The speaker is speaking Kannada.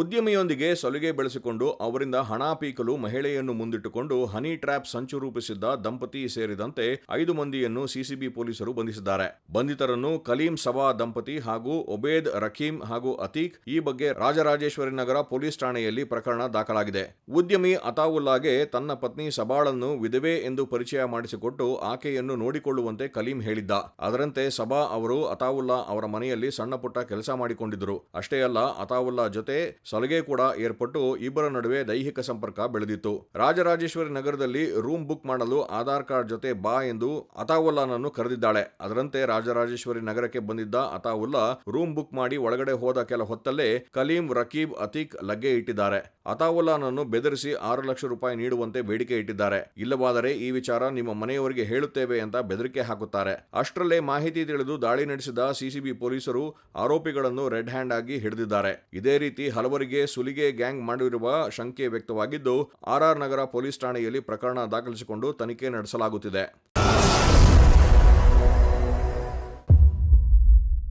ಉದ್ಯಮಿಯೊಂದಿಗೆ ಸಲುಗೆ ಬೆಳೆಸಿಕೊಂಡು ಅವರಿಂದ ಹಣ ಪೀಕಲು ಮಹಿಳೆಯನ್ನು ಮುಂದಿಟ್ಟುಕೊಂಡು ಹನಿ ಟ್ರ್ಯಾಪ್ ಸಂಚು ರೂಪಿಸಿದ್ದ ದಂಪತಿ ಸೇರಿದಂತೆ ಐದು ಮಂದಿಯನ್ನು ಸಿಸಿಬಿ ಪೊಲೀಸರು ಬಂಧಿಸಿದ್ದಾರೆ. ಬಂಧಿತರನ್ನು ಕಲೀಂ ಸವಾ ದಂಪತಿ ಹಾಗೂ ಒಬೇದ್ ರಕೀಂ ಹಾಗೂ ಅತೀಕ್ ಈ ಬಗ್ಗೆ ರಾಜರಾಜೇಶ್ವರಿ ನಗರ ಪೊಲೀಸ್ ಠಾಣೆಯಲ್ಲಿ ಪ್ರಕರಣ ದಾಖಲಾಗಿದೆ. ಉದ್ಯಮಿ ಅತಾವುಲ್ಲಾಗೆ ತನ್ನ ಪತ್ನಿ ಸಬಾಳನ್ನು ವಿಧವೆ ಎಂದು ಪರಿಚಯ ಮಾಡಿಸಿಕೊಟ್ಟು ಆಕೆಯನ್ನು ನೋಡಿಕೊಳ್ಳುವಂತೆ ಕಲೀಂ ಹೇಳಿದ್ದ. ಅದರಂತೆ ಸಬಾ ಅವರು ಅತಾವುಲ್ಲಾ ಅವರ ಮನೆಯಲ್ಲಿ ಸಣ್ಣ ಪುಟ್ಟ ಕೆಲಸ ಮಾಡಿಕೊಂಡಿದ್ದರು. ಅಷ್ಟೇ ಅಲ್ಲ, ಅತಾವುಲ್ಲಾ ಜೊತೆ ಸಲಗೆ ಕೂಡ ಏರ್ಪಟ್ಟು ಇಬ್ಬರ ನಡುವೆ ದೈಹಿಕ ಸಂಪರ್ಕ ಬೆಳೆದಿತ್ತು. ರಾಜರಾಜೇಶ್ವರಿ ನಗರದಲ್ಲಿ ರೂಮ್ ಬುಕ್ ಮಾಡಲು ಆಧಾರ್ ಕಾರ್ಡ್ ಜೊತೆ ಬಾ ಎಂದು ಅತಾವುಲ್ಲಾನನ್ನು ಕರೆದಿದ್ದಾಳೆ. ಅದರಂತೆ ರಾಜರಾಜೇಶ್ವರಿ ನಗರಕ್ಕೆ ಬಂದಿದ್ದ ಅತಾವುಲ್ಲಾ ರೂಮ್ ಬುಕ್ ಮಾಡಿ ಒಳಗಡೆ ಹೋದ ಕೆಲ ಹೊತ್ತಲ್ಲೇ ಕಲೀಂ, ರಕೀಬ್, ಅತೀಕ್ ಲಗ್ಗೆ ಇಟ್ಟಿದ್ದಾರೆ. ಅತಾವುಲ್ಲಾನನ್ನು ಬೆದರಿಸಿ ಆರು ಲಕ್ಷ ರೂಪಾಯಿ ನೀಡುವಂತೆ ಬೇಡಿಕೆ ಇಟ್ಟಿದ್ದಾರೆ. ಇಲ್ಲವಾದರೆ ಈ ವಿಚಾರ ನಿಮ್ಮ ಮನೆಯವರಿಗೆ ಹೇಳುತ್ತೇವೆ ಅಂತ ಬೆದರಿಕೆ ಹಾಕುತ್ತಾರೆ. ಅಷ್ಟರಲ್ಲೇ ಮಾಹಿತಿ ತಿಳಿದು ದಾಳಿ ನಡೆಸಿದ ಸಿಸಿಬಿ ಪೊಲೀಸರು ಆರೋಪಿಗಳನ್ನು ರೆಡ್ ಹ್ಯಾಂಡ್ ಆಗಿ ಹಿಡಿದಿದ್ದಾರೆ. ಇದೇ ರೀತಿ ಹಲವರಿಗೆ ಸುಲಿಗೆ ಗ್ಯಾಂಗ್ ಮಾಡಿರುವ ಶಂಕೆ ವ್ಯಕ್ತವಾಗಿದ್ದು ಆರ್ಆರ್ ನಗರ ಪೊಲೀಸ್ ಠಾಣೆಯಲ್ಲಿ ಪ್ರಕರಣ ದಾಖಲಿಸಿಕೊಂಡು ತನಿಖೆ ನಡೆಸಲಾಗುತ್ತಿದೆ.